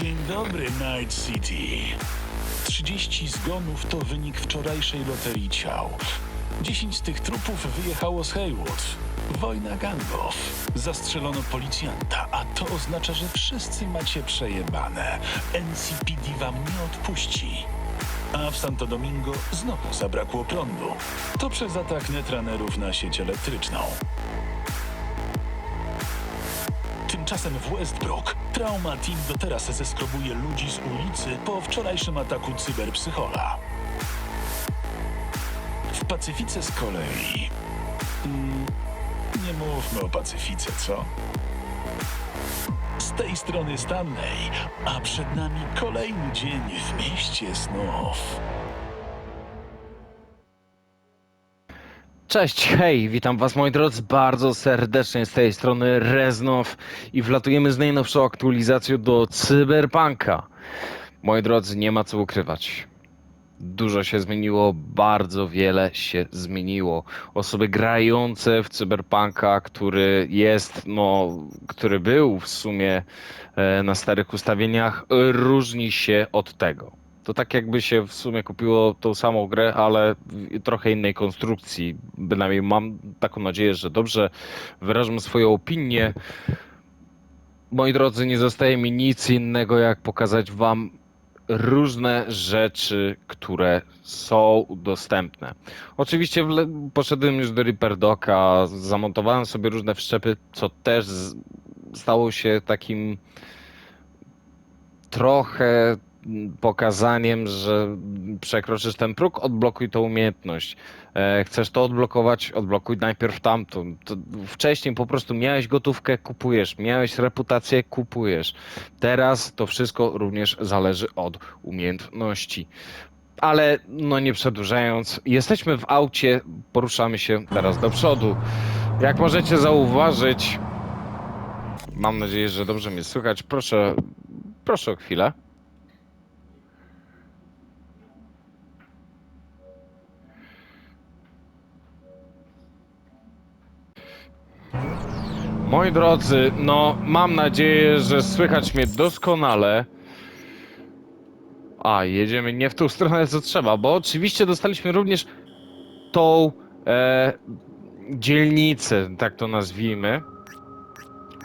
Dzień dobry, Night City. 30 zgonów to wynik wczorajszej loterii ciał. 10 z tych trupów wyjechało z Haywood. Wojna gangów. Zastrzelono policjanta, a to oznacza, że wszyscy macie przejebane. NCPD wam nie odpuści. A w Santo Domingo znowu zabrakło prądu. To przez atak netranerów na sieć elektryczną. Tymczasem w Westbrook Trauma Team do teraz zeskrobuje ludzi z ulicy po wczorajszym ataku cyberpsychola. W Pacyfice z kolei... Mm, nie mówmy o Pacyfice, co? Z tej strony Stanley, a przed nami kolejny dzień w mieście snów. Cześć, hej, witam was moi drodzy bardzo serdecznie z tej strony Reznow i wlatujemy z najnowszą aktualizacją do Cyberpunka. Moi drodzy, nie ma co ukrywać. Dużo się zmieniło, bardzo wiele się zmieniło. Osoby grające w Cyberpunka, który jest, no, który był w sumie e, na starych ustawieniach, różni się od tego. To tak jakby się w sumie kupiło tą samą grę, ale trochę innej konstrukcji. Bynajmniej mam taką nadzieję, że dobrze wyrażam swoją opinię. Moi drodzy, nie zostaje mi nic innego, jak pokazać wam różne rzeczy, które są dostępne. Oczywiście poszedłem już do Reaper Docka, zamontowałem sobie różne wszczepy, co też stało się takim trochę pokazaniem, że przekroczysz ten próg, odblokuj tą umiejętność. E, chcesz to odblokować, odblokuj najpierw tamtą. Wcześniej po prostu miałeś gotówkę, kupujesz, miałeś reputację, kupujesz. Teraz to wszystko również zależy od umiejętności. Ale no nie przedłużając, jesteśmy w aucie, poruszamy się teraz do przodu. Jak możecie zauważyć, mam nadzieję, że dobrze mnie słychać. Proszę, proszę o chwilę. Moi drodzy, no mam nadzieję, że słychać mnie doskonale. A, jedziemy nie w tą stronę co trzeba, bo oczywiście dostaliśmy również tą e, dzielnicę, tak to nazwijmy.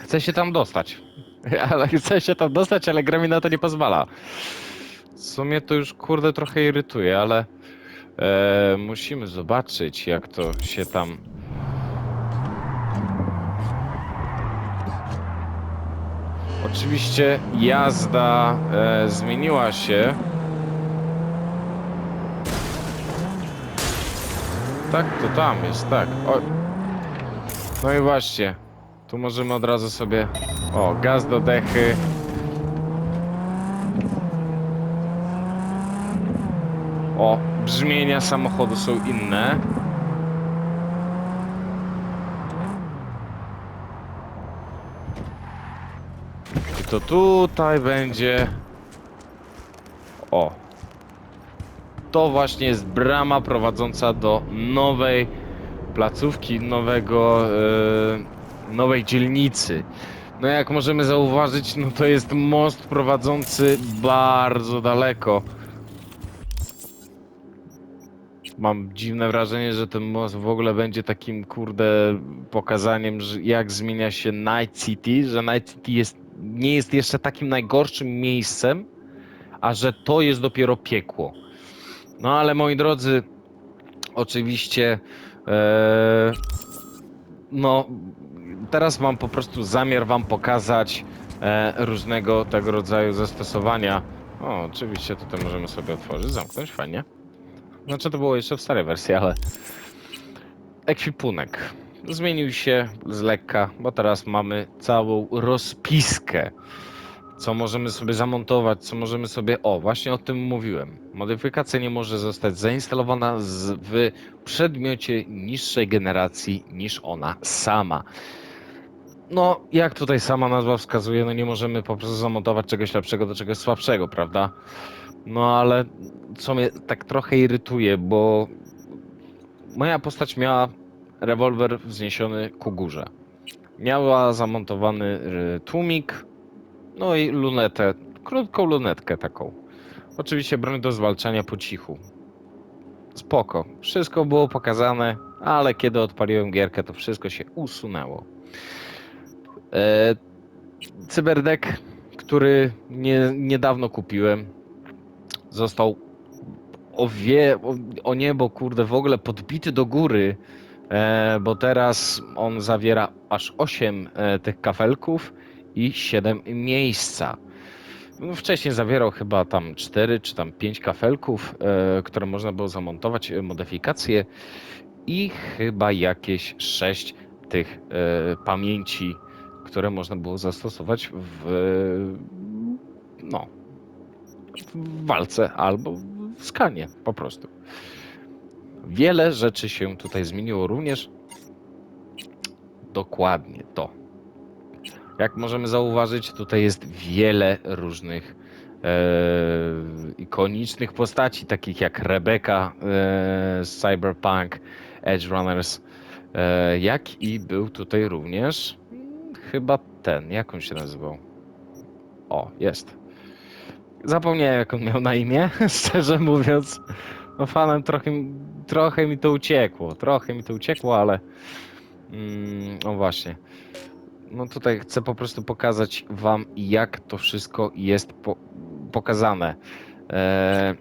Chcę się tam dostać. Ale chcę się tam dostać, ale gra mi na to nie pozwala. W sumie to już kurde trochę irytuje, ale e, musimy zobaczyć jak to się tam Oczywiście jazda e, zmieniła się. Tak, to tam jest, tak. O. No i właśnie. Tu możemy od razu sobie. O, gaz do dechy. O, brzmienia samochodu są inne. To tutaj będzie. O. To właśnie jest brama prowadząca do nowej placówki, nowego, e, nowej dzielnicy. No jak możemy zauważyć, no to jest most prowadzący bardzo daleko. Mam dziwne wrażenie, że ten most w ogóle będzie takim, kurde, pokazaniem, jak zmienia się Night City, że Night City jest, nie jest jeszcze takim najgorszym miejscem, a że to jest dopiero piekło. No ale moi drodzy, oczywiście, e, no, teraz mam po prostu zamiar Wam pokazać e, różnego tego rodzaju zastosowania. O, oczywiście tutaj możemy sobie otworzyć, zamknąć, fajnie. Znaczy to było jeszcze w starej wersji, ale ekwipunek zmienił się z lekka, bo teraz mamy całą rozpiskę. Co możemy sobie zamontować, co możemy sobie. O, właśnie o tym mówiłem. Modyfikacja nie może zostać zainstalowana z, w przedmiocie niższej generacji niż ona sama. No, jak tutaj sama nazwa wskazuje, no nie możemy po prostu zamontować czegoś lepszego do czegoś słabszego, prawda? No ale co mnie tak trochę irytuje, bo moja postać miała rewolwer wzniesiony ku górze. Miała zamontowany y, tłumik, no i lunetę krótką lunetkę taką. Oczywiście broń do zwalczania po cichu. Spoko. Wszystko było pokazane, ale kiedy odpaliłem gierkę, to wszystko się usunęło. E, cyberdek, który nie, niedawno kupiłem, został o, wie, o, o niebo, kurde, w ogóle podbity do góry, bo teraz on zawiera aż 8 e, tych kafelków i 7 miejsca. No, wcześniej zawierał chyba tam 4 czy tam 5 kafelków, e, które można było zamontować, e, modyfikacje i chyba jakieś 6 tych e, pamięci, które można było zastosować w no w walce albo w skanie po prostu. Wiele rzeczy się tutaj zmieniło również. Dokładnie to. Jak możemy zauważyć, tutaj jest wiele różnych e, ikonicznych postaci, takich jak Rebecca e, z Cyberpunk, Edge Runners, e, jak i był tutaj również chyba ten, jak on się nazywał? O, jest. Zapomniałem, jak on miał na imię, szczerze mówiąc. No fanem trochę, trochę mi to uciekło, trochę mi to uciekło, ale mm, no właśnie. No tutaj chcę po prostu pokazać wam, jak to wszystko jest po, pokazane. E,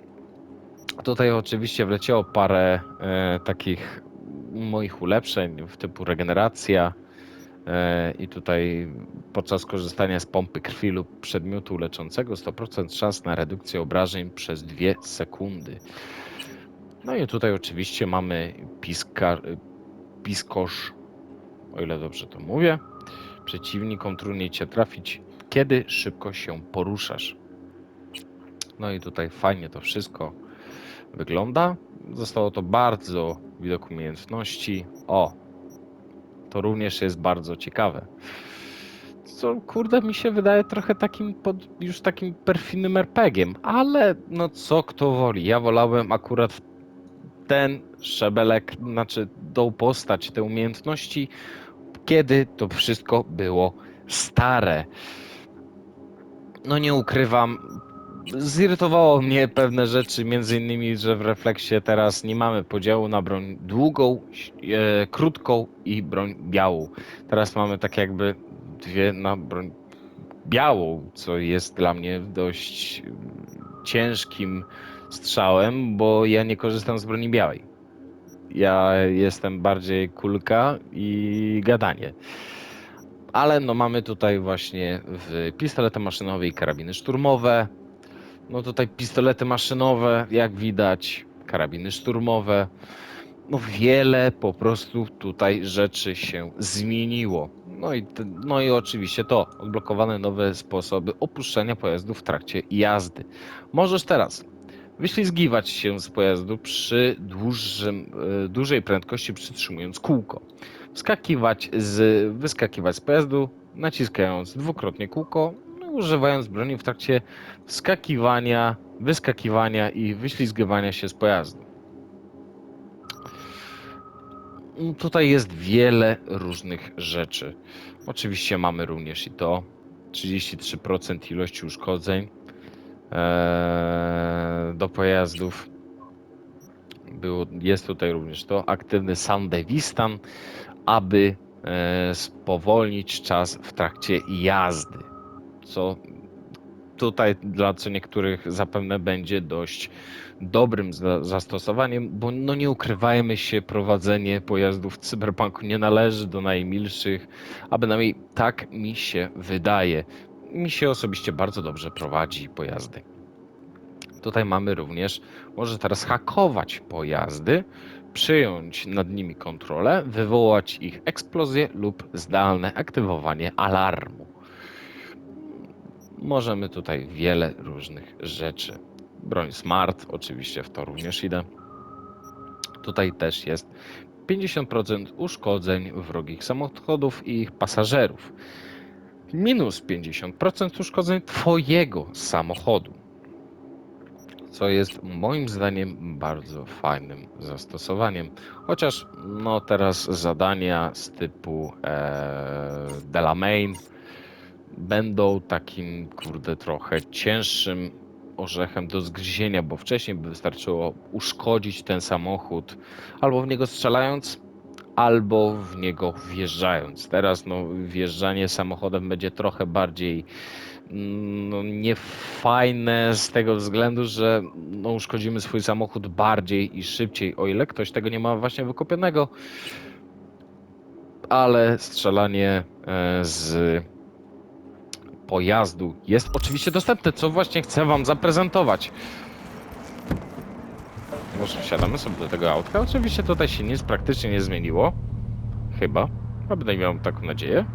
tutaj oczywiście wleciało parę e, takich moich ulepszeń, w typu regeneracja, E, I tutaj podczas korzystania z pompy krwi lub przedmiotu leczącego 100% szans na redukcję obrażeń przez 2 sekundy. No i tutaj oczywiście mamy piska, piskosz, o ile dobrze to mówię. Przeciwnikom trudniej cię trafić, kiedy szybko się poruszasz. No i tutaj fajnie to wszystko wygląda. Zostało to bardzo widok umiejętności. O, to również jest bardzo ciekawe. Co kurde mi się wydaje trochę takim pod, już takim perfidnym RPG-iem, ale no co kto woli. Ja wolałem akurat ten szabelek, znaczy tą postać, te umiejętności, kiedy to wszystko było stare. No nie ukrywam, zirytowało mnie pewne rzeczy, między innymi, że w refleksie teraz nie mamy podziału na broń długą, e, krótką i broń białą. Teraz mamy tak jakby dwie na broń białą, co jest dla mnie dość ciężkim strzałem, bo ja nie korzystam z broni białej. Ja jestem bardziej kulka i gadanie. Ale no mamy tutaj właśnie w pistolety maszynowe i karabiny szturmowe, no tutaj pistolety maszynowe, jak widać, karabiny szturmowe. No wiele po prostu tutaj rzeczy się zmieniło. No i, no i oczywiście to, odblokowane nowe sposoby opuszczania pojazdu w trakcie jazdy. Możesz teraz wyślizgiwać się z pojazdu przy dłuższym, e, dużej prędkości przytrzymując kółko. Wskakiwać z, wyskakiwać z pojazdu naciskając dwukrotnie kółko, no, używając broni w trakcie wskakiwania, wyskakiwania i wyślizgywania się z pojazdu. Tutaj jest wiele różnych rzeczy. Oczywiście mamy również i to 33% ilości uszkodzeń eee, do pojazdów. Było, jest tutaj również to aktywny Sandevistan, aby e, spowolnić czas w trakcie jazdy. Co tutaj dla co niektórych zapewne będzie dość dobrym za, zastosowaniem, bo no nie ukrywajmy się, prowadzenie pojazdów w cyberpunku nie należy do najmilszych, a bynajmniej tak mi się wydaje. Mi się osobiście bardzo dobrze prowadzi pojazdy. Tutaj mamy również, może teraz hakować pojazdy, przyjąć nad nimi kontrolę, wywołać ich eksplozję lub zdalne aktywowanie alarmu możemy tutaj wiele różnych rzeczy. Broń Smart, oczywiście w to również idę. Tutaj też jest 50% uszkodzeń wrogich samochodów i ich pasażerów. Minus 50% uszkodzeń Twojego samochodu. Co jest moim zdaniem bardzo fajnym zastosowaniem. Chociaż no teraz zadania z typu e, Delamain będą takim, kurde, trochę cięższym orzechem do zgryzienia, bo wcześniej by wystarczyło uszkodzić ten samochód albo w niego strzelając, albo w niego wjeżdżając. Teraz no, wjeżdżanie samochodem będzie trochę bardziej mm, no, niefajne z tego względu, że no, uszkodzimy swój samochód bardziej i szybciej, o ile ktoś tego nie ma właśnie wykupionego. Ale strzelanie e, z pojazdu jest oczywiście dostępne, co właśnie chcę wam zaprezentować. Może wsiadamy sobie do tego autka? Oczywiście tutaj się nic praktycznie nie zmieniło. Chyba. A będę miał taką nadzieję.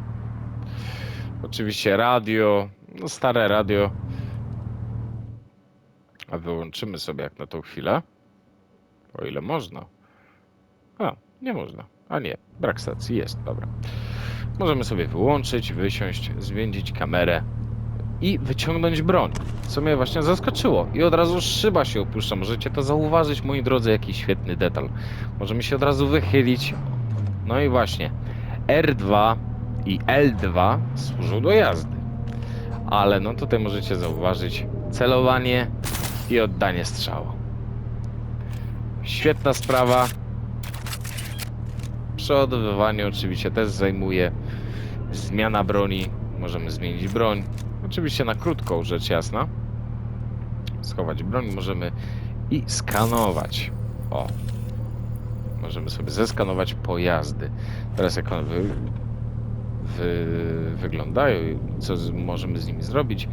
Oczywiście radio, no stare radio. A wyłączymy sobie jak na tą chwilę. O ile można. A, nie można. A nie, brak stacji jest, dobra. Możemy sobie wyłączyć, wysiąść, zmienić kamerę i wyciągnąć broń. Co mnie właśnie zaskoczyło. I od razu szyba się opuszcza. Możecie to zauważyć, moi drodzy, jaki świetny detal. Możemy się od razu wychylić. No i właśnie. R2 i L2 służą do jazdy. Ale no tutaj możecie zauważyć celowanie i oddanie strzału. Świetna sprawa. Przeładowywanie oczywiście też zajmuje. Zmiana broni. Możemy zmienić broń. Oczywiście na krótką, rzecz jasna. Schować broń możemy i skanować. O. Możemy sobie zeskanować pojazdy. Teraz jak one wy, wy, wyglądają i co z, możemy z nimi zrobić.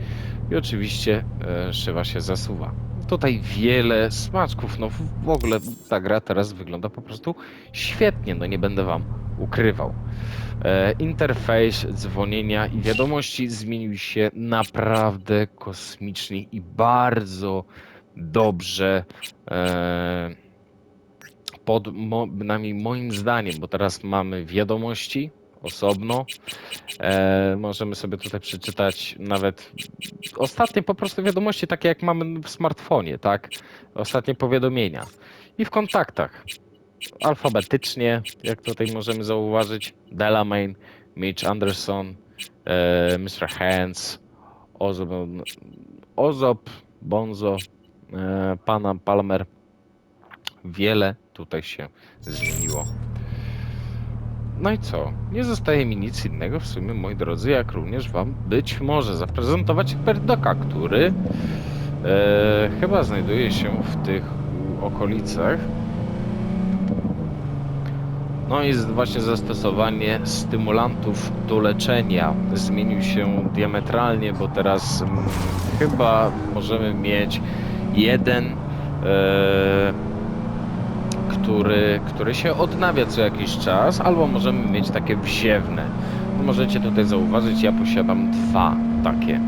I oczywiście e, szywa się zasuwa. Tutaj wiele smaczków. No w, ogóle ta gra teraz wygląda po prostu świetnie. No nie będę wam ukrywał. E, interfejs dzwonienia i wiadomości zmienił się naprawdę kosmicznie i bardzo dobrze. E, pod moim zdaniem, bo teraz mamy wiadomości osobno. E, możemy sobie tutaj przeczytać nawet ostatnie po prostu wiadomości, takie jak mamy w smartfonie, tak? Ostatnie powiadomienia. I w kontaktach alfabetycznie, jak tutaj możemy zauważyć, Delamain, Mitch Anderson, e, Mr. Hands, Ozop, Ozop Bonzo, e, Pana Palmer. Wiele tutaj się zmieniło. No i co? Nie zostaje mi nic innego w sumie, moi drodzy, jak również Wam być może zaprezentować Perdoka, który e, chyba znajduje się w tych okolicach. No i właśnie zastosowanie stymulantów do leczenia zmienił się diametralnie, bo teraz mm, chyba możemy mieć jeden, e, który, który się odnawia co jakiś czas, albo możemy mieć takie wziewne. No Możecie tutaj zauważyć, ja posiadam dwa takie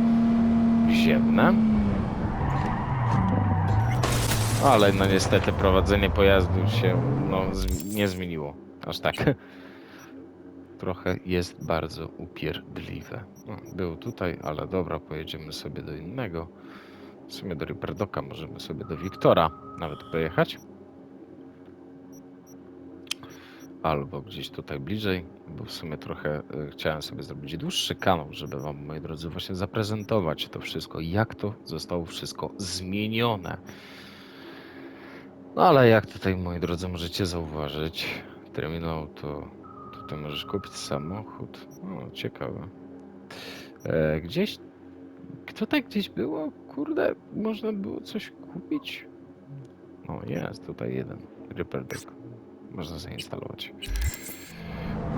wziewne. Ale no niestety prowadzenie pojazdu się no, nie zmieniło. Aż tak. Trochę jest bardzo upierdliwe. Był tutaj, ale dobra, pojedziemy sobie do innego. W sumie do Riperdoka możemy sobie do Wiktora nawet pojechać. Albo gdzieś tutaj bliżej, bo w sumie trochę e, chciałem sobie zrobić dłuższy kanał, żeby wam, moi drodzy, właśnie zaprezentować to wszystko, jak to zostało wszystko zmienione. No ale jak tutaj, moi drodzy, możecie zauważyć, terminal to tutaj możesz kupić samochód. O, ciekawe. E, gdzieś, tutaj gdzieś było, kurde, można było coś kupić? O, jest, tutaj jeden, Reaper Deck. Można zainstalować.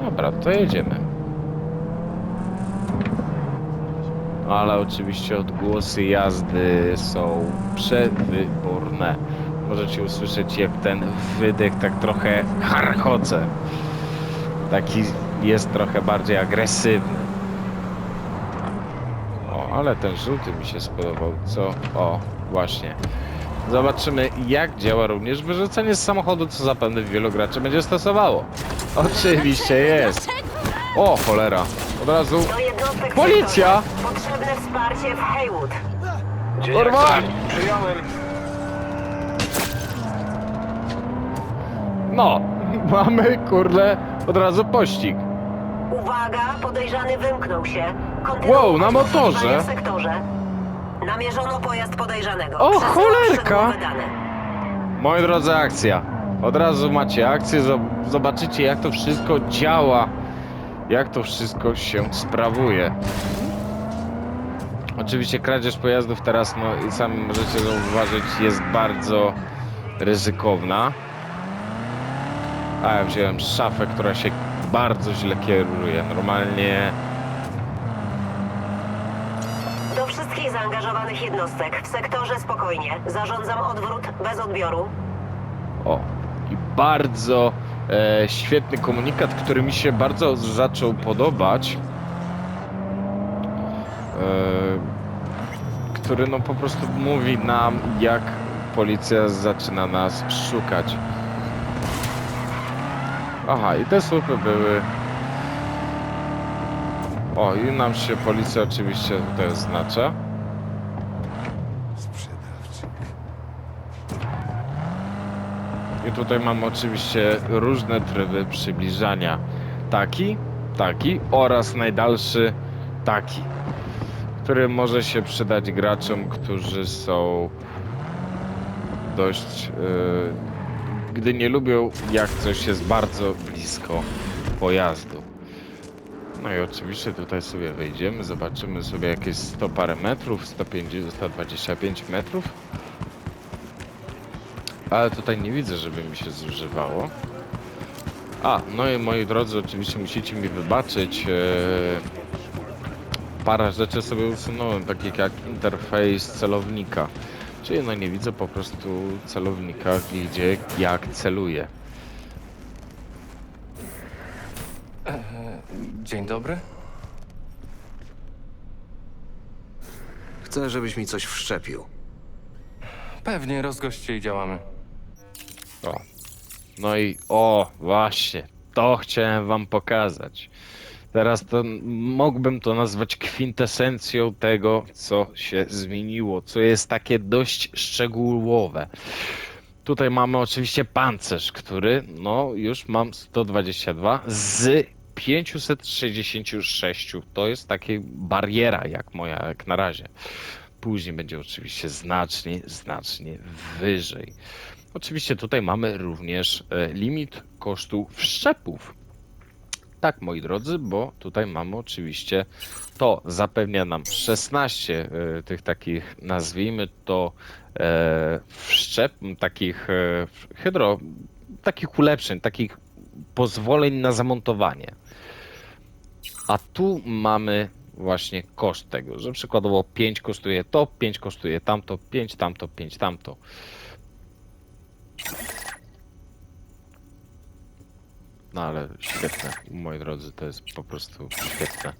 Dobra, to jedziemy. Ale oczywiście odgłosy jazdy są przewyborne. Możecie usłyszeć jak ten wydech tak trochę harchoce. Taki jest trochę bardziej agresywny. O, ale ten żółty mi się spodobał. Co? O, właśnie. Zobaczymy jak działa również wyrzucenie z samochodu, co zapewne wielu graczy będzie stosowało. Oczywiście jest. O, cholera. Od razu. Policja! Potrzebne wsparcie w Haywood. Kurwa! Przyjąłem. No, mamy kurde od razu pościg. Uwaga, podejrzany wymknął się. Kontynuować Wow, na motorze? poszukiwania W sektorze. Namierzono pojazd podejrzanego. O, Przesyłam cholerka! szczegółowe dane. Moi drodzy, akcja. Od razu macie akcję, zob- zobaczycie jak to wszystko działa, jak to wszystko się sprawuje. Oczywiście kradzież pojazdów teraz, no i sami możecie zauważyć, jest bardzo ryzykowna. A ja wziąłem szafę, która się bardzo źle kieruje. Normalnie Do wszystkich zaangażowanych jednostek w sektorze spokojnie. Zarządzam odwrót bez odbioru. O, i bardzo e, świetny komunikat, który mi się bardzo zaczął podobać. E, który no po prostu mówi nam, jak policja zaczyna nas szukać. Aha, i te słupy były. O, i nam się policja oczywiście tutaj oznacza. I tutaj mamy oczywiście różne tryby przybliżania. Taki, taki oraz najdalszy taki, który może się przydać graczom, którzy są dość, yy, gdy nie lubią jak coś jest bardzo blisko pojazdu. No i oczywiście tutaj sobie wejdziemy, zobaczymy sobie jakieś 100 parę metrów, 150, 125 metrów. Ale tutaj nie widzę, żeby mi się zużywało. A, no i moi drodzy, oczywiście musicie mi wybaczyć. E, parę rzeczy sobie usunąłem, takich jak interfejs celownika. Czyli no nie widzę po prostu celownika, gdzie jak celuję. Dzień dobry. Chcę, żebyś mi coś wszczepił. Pewnie rozgoście i działamy. O. No i o, właśnie, to chciałem wam pokazać. Teraz to mógłbym to nazwać kwintesencją tego, co się zmieniło, co jest takie dość szczegółowe. Tutaj mamy oczywiście pancerz, który no już mam 122 z 566. To jest taka bariera jak moja jak na razie. Później będzie oczywiście znacznie, znacznie wyżej. Oczywiście tutaj mamy również e, limit kosztu wszczepów. Tak, moi drodzy, bo tutaj mamy oczywiście to zapewnia nam 16 e, tych takich, nazwijmy to e, wszczep, takich e, hydro, takich ulepszeń, takich pozwoleń na zamontowanie. A tu mamy właśnie koszt tego, że przykładowo 5 kosztuje to, 5 kosztuje tamto, 5 tamto, 5 tamto. No ale świetne, moi drodzy, to jest po prostu świetne.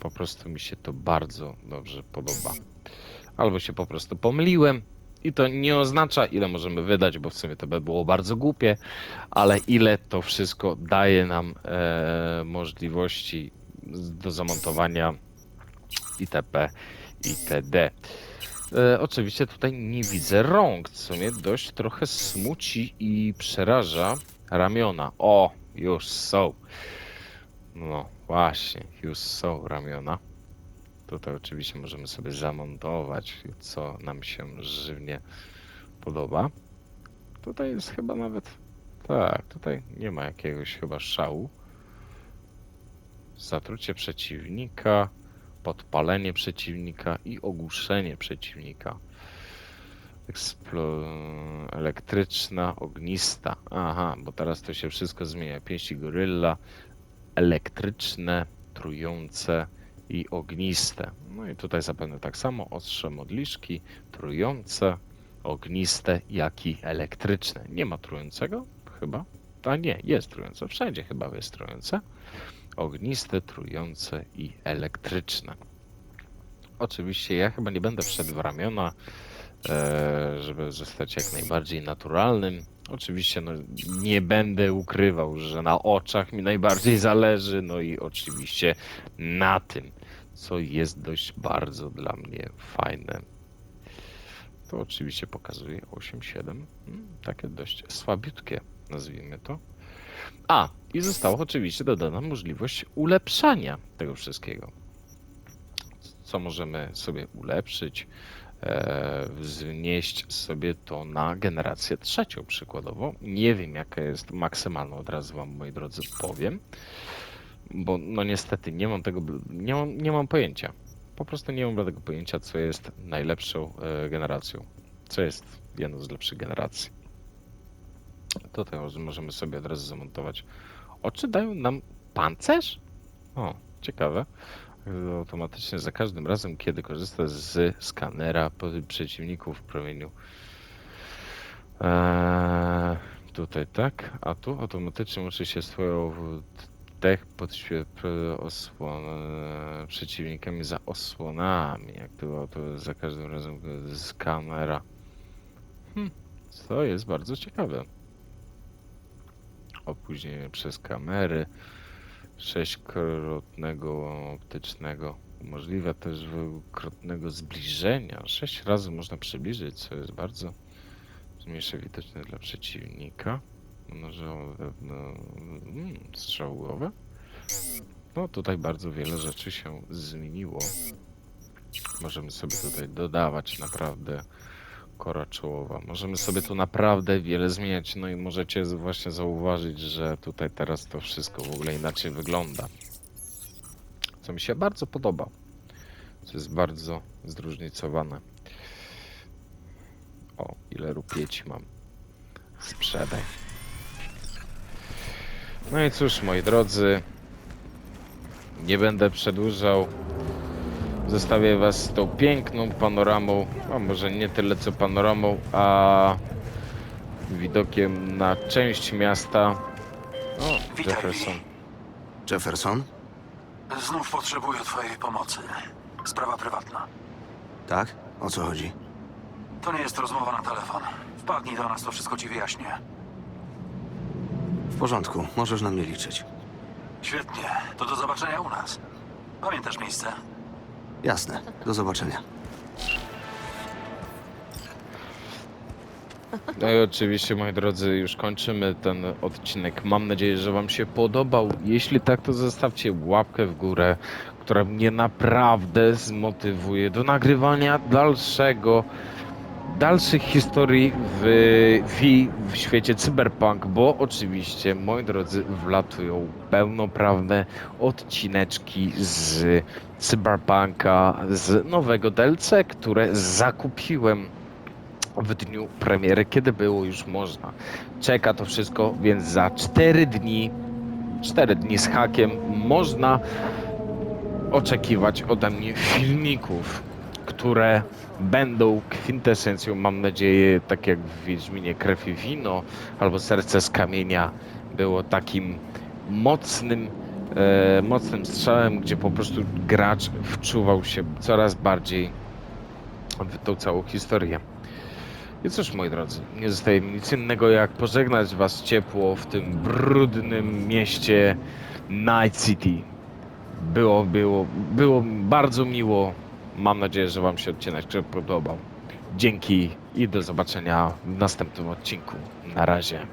Po prostu mi się to bardzo dobrze podoba. Albo się po prostu pomyliłem i to nie oznacza ile możemy wydać, bo w sumie to by było bardzo głupie, ale ile to wszystko daje nam e, możliwości do zamontowania itp. itd. E, oczywiście tutaj nie widzę rąk, co mnie dość trochę smuci i przeraża. Ramiona. O, już są. No właśnie, już są ramiona. Tutaj oczywiście możemy sobie zamontować, co nam się żywnie podoba. Tutaj jest chyba nawet. Tak, tutaj nie ma jakiegoś chyba szału. Zatrucie przeciwnika, podpalenie przeciwnika i ogłuszenie przeciwnika. Elektryczna, ognista. Aha, bo teraz to się wszystko zmienia. Pięści gorylla, elektryczne, trujące i ogniste. No i tutaj zapewne tak samo ostrze modliszki, trujące, ogniste, jak i elektryczne. Nie ma trującego? Chyba. A nie, jest trujące. Wszędzie chyba jest trujące. Ogniste, trujące i elektryczne. Oczywiście ja chyba nie będę wszedł w ramiona, e, żeby zostać jak najbardziej naturalnym. Oczywiście no, nie będę ukrywał, że na oczach mi najbardziej zależy, no i oczywiście na tym, co jest dość bardzo dla mnie fajne. To oczywiście pokazuje 8.7. Hmm, takie dość słabiutkie, nazwijmy to. A, I została oczywiście dodana możliwość ulepszania tego wszystkiego. Co możemy sobie ulepszyć? E, wznieść sobie to na generację trzecią przykładowo. Nie wiem jaka jest maksymalna, od razu wam moi drodzy powiem. Bo no niestety nie mam tego, nie mam, nie mam pojęcia. Po prostu nie mam tego pojęcia, co jest najlepszą e, generacją. Co jest jedną z lepszych generacji. Tutaj może- możemy sobie od razu zamontować. Oczy dają nam pancerz? O, ciekawe. Automatycznie za każdym razem, kiedy korzysta z skanera przeciwników w promieniu. Eee, tutaj tak, a tu automatycznie musi się swoją dech podświetl osłon przeciwnikami za osłonami. Jak to, to za każdym razem z kamera. Hmm, to jest bardzo ciekawe. Opóźnienie przez kamery. Sześćkrotnego optycznego. Umożliwia też dwukrotnego zbliżenia. Sześć razy można przybliżyć, co jest bardzo zmniejsza widoczność dla przeciwnika. Może no, mm, strzałowe. No tutaj bardzo wiele rzeczy się zmieniło. Możemy sobie tutaj dodawać naprawdę kora czołowa. Możemy sobie tu naprawdę wiele zmieniać. No i możecie właśnie zauważyć, że tutaj teraz to wszystko w ogóle inaczej wygląda. Co mi się bardzo podoba. Co jest bardzo zróżnicowane. O, ile rupieci mam. Sprzedaj. No i cóż, moi drodzy, nie będę przedłużał. Zostawię was z tą piękną panoramą, a może nie tyle co panoramą, a widokiem na część miasta. O, Witaj, Jefferson. Jefferson? Znów potrzebuję twojej pomocy. Sprawa prywatna. Tak? O co chodzi? To nie jest rozmowa na telefon. Wpadnij do nas, to wszystko ci wyjaśnię. W porządku, możesz na mnie liczyć. Świetnie. To do zobaczenia u nas. Pamiętasz miejsce? Jasne, do zobaczenia. No i oczywiście, moi drodzy, już kończymy ten odcinek. Mam nadzieję, że Wam się podobał. Jeśli tak, to zostawcie łapkę w górę, która mnie naprawdę zmotywuje do nagrywania dalszego, dalszych historii w, w, w świecie cyberpunk, bo oczywiście, moi drodzy, wlatują pełnoprawne odcineczki z cyberpunka, z nowego DLC, które zakupiłem w dniu premiery, kiedy było już można. Czeka to wszystko, więc za 4 dni, 4 dni z hakiem można oczekiwać ode mnie filmików, które będą kwintesencją, mam nadzieję, tak jak w Wiedźminie Krew i Wino albo Serce z Kamienia było takim mocnym e, mocnym strzałem, gdzie po prostu gracz wczuwał się coraz bardziej w tą całą historię. I cóż, moi drodzy, nie zostaje mi nic innego jak pożegnać Was ciepło w tym brudnym mieście Night City. Było, było, było bardzo miło. Mam nadzieję, że Wam się odcinek podobał. Dzięki i do zobaczenia w następnym odcinku. Na razie.